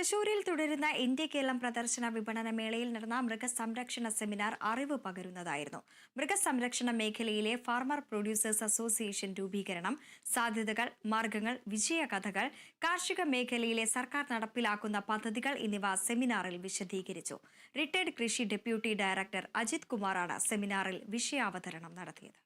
തൃശൂരിൽ തുടരുന്ന ഇന്ത്യ കേരളം പ്രദർശന വിപണന മേളയിൽ നടന്ന മൃഗസംരക്ഷണ സെമിനാർ അറിവ് പകരുന്നതായിരുന്നു. മൃഗസംരക്ഷണ മേഖലയിലെ ഫാർമർ പ്രൊഡ്യൂസേഴ്സ് അസോസിയേഷൻ രൂപീകരണം സാധ്യതകൾ മാർഗങ്ങൾ വിജയകഥകൾ കാർഷിക മേഖലയിലെ സർക്കാർ നടപ്പിലാക്കുന്ന പദ്ധതികൾ എന്നിവ സെമിനാറിൽ വിശദീകരിച്ചു. റിട്ടയർഡ് കൃഷി ഡെപ്യൂട്ടി ഡയറക്ടർ അജിത് കുമാറാണ് സെമിനാറിൽ വിഷയാവതരണം നടത്തിയത്.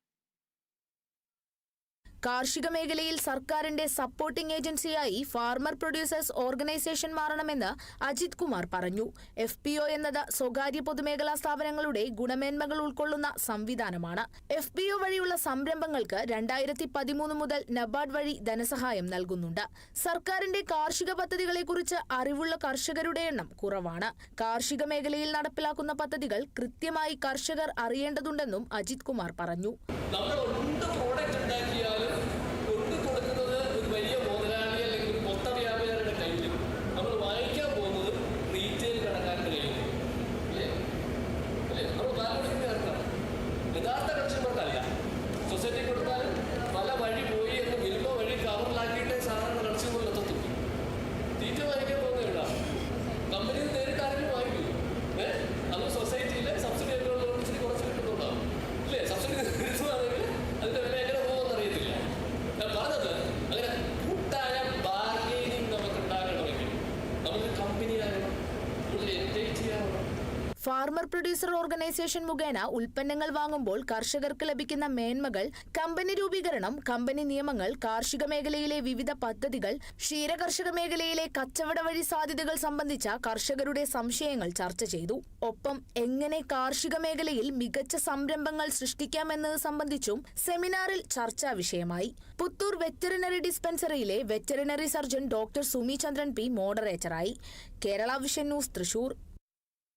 കാർഷിക മേഖലയിൽ സർക്കാരിന്റെ സപ്പോർട്ടിംഗ് ഏജൻസിയായി ഫാർമർ പ്രൊഡ്യൂസേഴ്സ് ഓർഗനൈസേഷൻ മാറണമെന്ന് അജിത് കുമാർ പറഞ്ഞു. എഫ് പി ഒ എന്നത് സ്വകാര്യ പൊതുമേഖലാ സ്ഥാപനങ്ങളുടെ ഗുണമേന്മകൾ ഉൾക്കൊള്ളുന്ന സംവിധാനമാണ്. എഫ് പി ഒ വഴിയുള്ള സംരംഭങ്ങൾക്ക് രണ്ടായിരത്തി പതിമൂന്ന് മുതൽ നബാർഡ് വഴി ധനസഹായം നൽകുന്നുണ്ട്. സർക്കാരിന്റെ കാർഷിക പദ്ധതികളെക്കുറിച്ച് അറിവുള്ള കർഷകരുടെ എണ്ണം കുറവാണ്. കാർഷിക മേഖലയിൽ നടപ്പിലാക്കുന്ന പദ്ധതികൾ കൃത്യമായി കർഷകർ അറിയേണ്ടതുണ്ടെന്നും അജിത് കുമാർ പറഞ്ഞു. ഫാർമർ പ്രൊഡ്യൂസർ ഓർഗനൈസേഷൻ മുഖേന ഉൽപ്പന്നങ്ങൾ വാങ്ങുമ്പോൾ കർഷകർക്ക് ലഭിക്കുന്ന മേന്മകൾ കമ്പനി രൂപീകരണം കമ്പനി നിയമങ്ങൾ കാർഷിക മേഖലയിലെ വിവിധ പദ്ധതികൾ ക്ഷീരകർഷക മേഖലയിലെ കച്ചവട വഴി സാധ്യതകൾ സംബന്ധിച്ച കർഷകരുടെ സംശയങ്ങൾ ചർച്ച ചെയ്തു. ഒപ്പം എങ്ങനെ കാർഷിക മേഖലയിൽ മികച്ച സംരംഭങ്ങൾ സൃഷ്ടിക്കാമെന്നത് സംബന്ധിച്ചും സെമിനാറിൽ ചർച്ചാ വിഷയമായി. Puthur veterinary ഡിസ്പെൻസറിയിലെ veterinary surgeon doctor Sumi Chandran P മോഡറേറ്ററായി. Kerala Vision News Thrissur.